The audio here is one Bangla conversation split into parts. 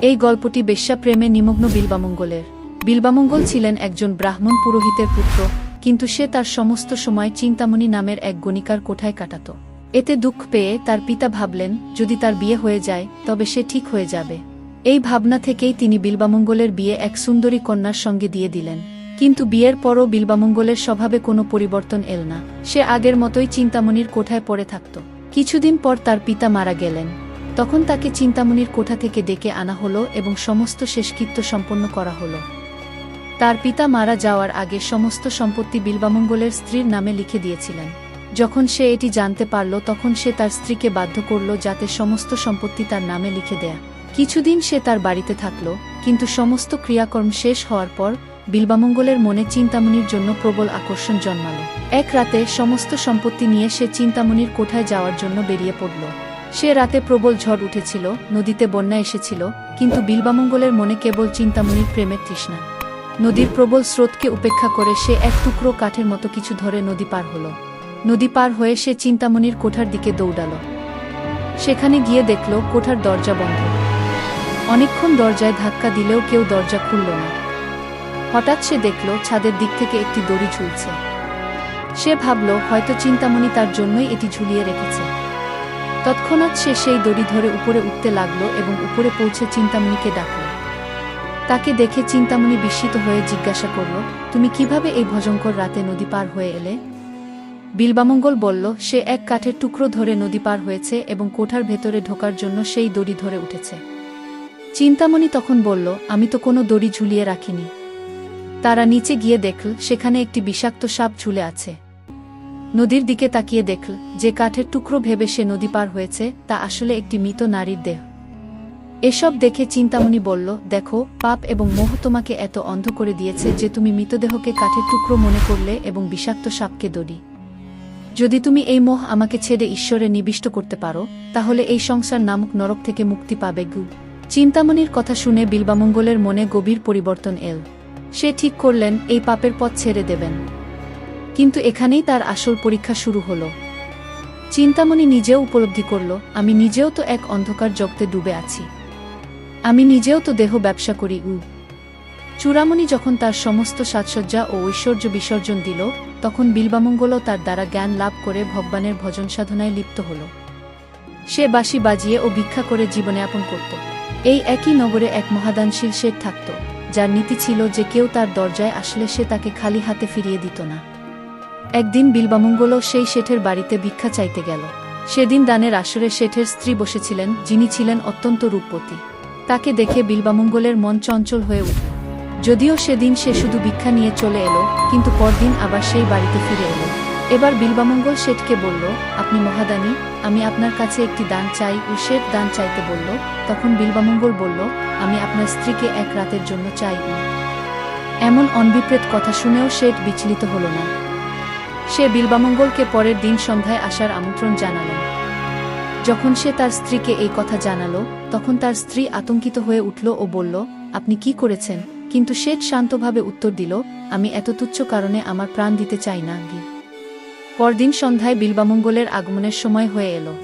এই গল্পটি বেশ্যা প্রেমে নিমগ্ন বিলবামঙ্গলের বিলবামঙ্গল ছিলেন একজন ব্রাহ্মণ পুরোহিতের পুত্র, কিন্তু সে তার সমস্ত সময় চিন্তামণি নামের এক গণিকার কোঠায় কাটাত। এতে দুঃখ পেয়ে তার পিতা ভাবলেন, যদি তার বিয়ে হয়ে যায়, তবে সে ঠিক হয়ে যাবে। এই ভাবনা থেকেই তিনি বিলবামঙ্গলের বিয়ে এক সুন্দরী কন্যার সঙ্গে দিয়ে দিলেন। কিন্তু বিয়ের পরও বিলবামঙ্গলের স্বভাবে কোনো পরিবর্তন এল না। সে আগের মতোই চিন্তামণির কোঠায় পড়ে থাকত। কিছুদিন পর তার পিতা মারা গেলেন। তখন তাকে চিন্তামণির কোঠা থেকে ডেকে আনা হলো এবং সমস্ত শেষকৃত্য সম্পন্ন করা হলো। তার পিতা মারা যাওয়ার আগে সমস্ত সম্পত্তি বিলবামঙ্গলের স্ত্রীর নামে লিখে দিয়েছিলেন। যখন সে এটি জানতে পারল, তখন সে তার স্ত্রীকে বাধ্য করল যাতে সমস্ত সম্পত্তি তার নামে লিখে দেয়া। কিছুদিন সে তার বাড়িতে থাকল, কিন্তু সমস্ত ক্রিয়াকর্ম শেষ হওয়ার পর বিলবামঙ্গলের মনে চিন্তামণির জন্য প্রবল আকর্ষণ জন্মালো। এক রাতে সমস্ত সম্পত্তি নিয়ে সে চিন্তামণির কোঠায় যাওয়ার জন্য বেরিয়ে পড়ল। সে রাতে প্রবল ঝড় উঠেছিল, নদীতে বন্যা এসেছিল, কিন্তু বিল্বামঙ্গলের মনে কেবল চিন্তামণির প্রেমের তৃষ্ণা। নদীর প্রবল স্রোতকে উপেক্ষা করে সে এক টুকরো কাঠের মতো কিছু ধরে নদী পার হল। নদী পার হয়ে সে চিন্তামণির কোঠার দিকে দৌড়াল। সেখানে গিয়ে দেখল কোঠার দরজা বন্ধ। অনেকক্ষণ দরজায় ধাক্কা দিলেও কেউ দরজা খুলল না। হঠাৎ সে দেখল ছাদের দিক থেকে একটি দড়ি ঝুলছে। সে ভাবল, হয়তো চিন্তামণি তার জন্যই এটি ঝুলিয়ে রেখেছে। তৎক্ষণাৎ সে সেই দড়ি ধরে উপরে উঠতে লাগল এবং উপরে পৌঁছে চিন্তামণিকে ডাকল। তাকে দেখে চিন্তামণি বিস্মিত হয়ে জিজ্ঞাসা করল, তুমি কীভাবে এই ভজঙ্কর রাতে নদী পার হয়ে এলে? বিলবামঙ্গল বলল, সে এক কাঠের টুকরো ধরে নদী পার হয়েছে এবং কোঠার ভেতরে ঢোকার জন্য সেই দড়ি ধরে উঠেছে। চিন্তামণি তখন বলল, আমি তো কোনো দড়ি ঝুলিয়ে রাখিনি। তারা নিচে গিয়ে দেখল, সেখানে একটি বিষাক্ত সাপ ঝুলে আছে। নদীর দিকে তাকিয়ে দেখল, যে কাঠের টুকরো ভেবে সে নদী পার হয়েছে, তা আসলে একটি মৃত নারীর দেহ। এসব দেখে চিন্তামণি বলল, দেখো, পাপ এবং মোহ তোমাকে এত অন্ধ করে দিয়েছে যে তুমি মৃতদেহকে কাঠের টুকরো মনে করলে এবং বিষাক্ত সাপকে দড়ি। যদি তুমি এই মোহ আমাকে ছেড়ে ঈশ্বরে নিবিষ্ট করতে পারো, তাহলে এই সংসার নামক নরক থেকে মুক্তি পাবে গু। চিন্তামণির কথা শুনে বিলবামঙ্গলের মনে গভীর পরিবর্তন এল। সে ঠিক করলেন, এই পাপের পথ ছেড়ে দেবেন। কিন্তু এখানেই তার আসল পরীক্ষা শুরু হল। চিন্তামণি নিজেও উপলব্ধি করল, আমি নিজেও তো এক অন্ধকার জগতে ডুবে আছি। আমি নিজেও তো দেহ ব্যবসা করি উ চূড়ামণি যখন তার সমস্ত সাজসজ্জা ও ঐশ্বর্য বিসর্জন দিল, তখন বিল্বামঙ্গলও তার দ্বারা জ্ঞান লাভ করে ভগবানের ভজন সাধনায় লিপ্ত হল। সে বাঁশি বাজিয়ে ও ভিক্ষা করে জীবনযাপন করত। এই একই নগরে এক মহাদানশীল শেঠ থাকত, যার নীতি ছিল যে কেউ তার দরজায় আসলে সে তাকে খালি হাতে ফিরিয়ে দিত না। একদিন বিল্বামঙ্গলও সেই শেঠের বাড়িতে ভিক্ষা চাইতে গেল। সেদিন দানের আসরে শেঠের স্ত্রী বসেছিলেন, যিনি ছিলেন অত্যন্ত রূপপতি তাকে দেখে বিলবামঙ্গলের মন চঞ্চল হয়ে উঠল। যদিও সেদিন সে শুধু ভিক্ষা নিয়ে চলে এলো, কিন্তু পরদিন আবার সেই বাড়িতে ফিরে এলো। এবার বিলবামঙ্গল শেঠকে বলল, আপনি মহাদানী, আমি আপনার কাছে একটি দান চাই ও শেঠ দান চাইতে বলল। তখন বিলবামঙ্গল বলল, আমি আপনার স্ত্রীকে এক রাতের জন্য চাই এমন অনবিপ্রেত কথা শুনেও শেঠ বিচলিত হল না। সে বিলবামঙ্গলকে পরের দিন সন্ধ্যায় আসার আমন্ত্রণ জানালেন। যখন সে তার স্ত্রীকে এই কথা জানালো, তখন তার স্ত্রী আতঙ্কিত হয়ে উঠল ও বলল, আপনি কি করেছেন? কিন্তু শেঠ শান্তভাবে উত্তর দিল, আমি এত তুচ্ছ কারণে আমার প্রাণ দিতে চাই না গি পরদিন সন্ধ্যায় বিলবামঙ্গলের আগমনের সময় হয়ে এলো।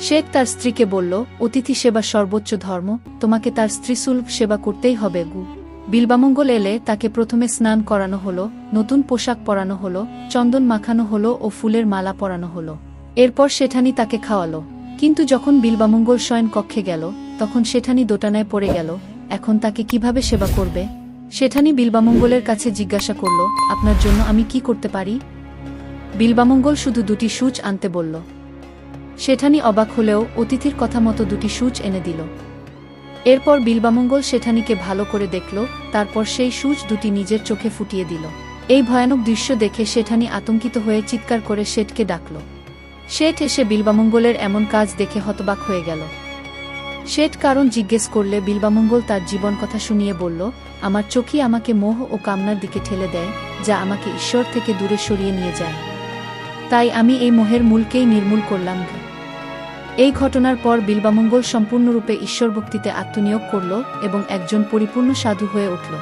শেখ তার স্ত্রীকে বলল, অতিথি সেবা সর্বোচ্চ ধর্ম, তোমাকে তার স্ত্রীসুলভ সেবা করতেই হবে, গু। বিল্বামঙ্গল এলে তাকে প্রথমে স্নান করানো হলো, নতুন পোশাক পরানো হলো, চন্দন মাখানো হলো ও ফুলের মালা পরানো হলো। এরপর সেঠানি তাকে খাওয়ালো। কিন্তু যখন বিলবামঙ্গল শয়ন কক্ষে গেল, তখন সেঠানি দোটানায় পড়ে গেল, এখন তাকে কীভাবে সেবা করবে? সেঠানি বিলবামঙ্গলের কাছে জিজ্ঞাসা করল, আপনার জন্য আমি কি করতে পারি? বিলবামঙ্গল শুধু দুটি সূচ আনতে বলল। সেঠানি অবাক হলেও অতিথির কথা মতো দুটি সূচ এনে দিল। এরপর বিলবামঙ্গল সেঠানিকে ভালো করে দেখল, তারপর সেই সূচ দুটি নিজের চোখে ফুটিয়ে দিল। এই ভয়ানক দৃশ্য দেখে সেঠানি আতঙ্কিত হয়ে চিৎকার করে শেঠকে ডাকল। শেঠ এসে বিলবামঙ্গলের এমন কাজ দেখে হতবাক হয়ে গেল। শেঠ কারণ জিজ্ঞেস করলে বিলবামঙ্গল তার জীবন কথা শুনিয়ে বলল, আমার চোখই আমাকে মোহ ও কামনার দিকে ঠেলে দেয়, যা আমাকে ঈশ্বর থেকে দূরে সরিয়ে নিয়ে যায়। তাই আমি এই মোহের মূলকেই নির্মূল করলাম। এই ঘটনার পর বিল্বামঙ্গল সম্পূর্ণরূপে ঈশ্বরভক্তিতে আত্মনিয়োগ করল এবং একজন পরিপূর্ণ সাধু হয়ে উঠল।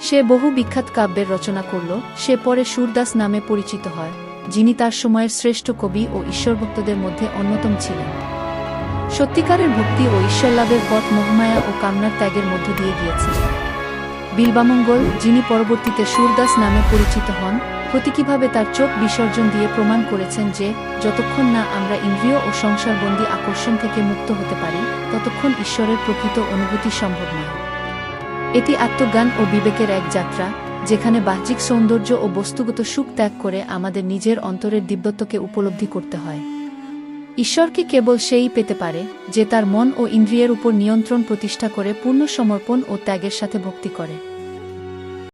সে বহু বিখ্যাত কাব্যের রচনা করল। সে পরে সুরদাস নামে পরিচিত হয়, যিনি তার সময়ের শ্রেষ্ঠ কবি ও ঈশ্বরভক্তদের মধ্যে অন্যতম ছিলেন। সত্যিকারের ভক্তি ও ঈশ্বরলাভের পথ মোহমায়া ও কামনার ত্যাগের মধ্য দিয়ে গিয়েছে। বিলবামঙ্গল যিনি পরবর্তীতে সুরদাস নামে পরিচিত হন প্রতীকীভাবে তার চোখ বিসর্জন দিয়ে প্রমাণ করেছেন যে, যতক্ষণ না আমরা ইন্দ্রিয় ও সংসারবন্দী আকর্ষণ থেকে মুক্ত হতে পারি, ততক্ষণ ঈশ্বরের প্রকৃত অনুভূতি সম্ভব নয়। এটি আত্মজ্ঞান ও বিবেকের এক যাত্রা, যেখানে বাহ্যিক সৌন্দর্য ও বস্তুগত সুখ ত্যাগ করে আমাদের নিজের অন্তরের দিব্যত্বকে উপলব্ধি করতে হয়। ঈশ্বরকে কেবল সেই পেতে পারে, যে তার মন ও ইন্দ্রিয়ের উপর নিয়ন্ত্রণ প্রতিষ্ঠা করে পূর্ণ সমর্পণ ও ত্যাগের সাথে ভক্তি করে।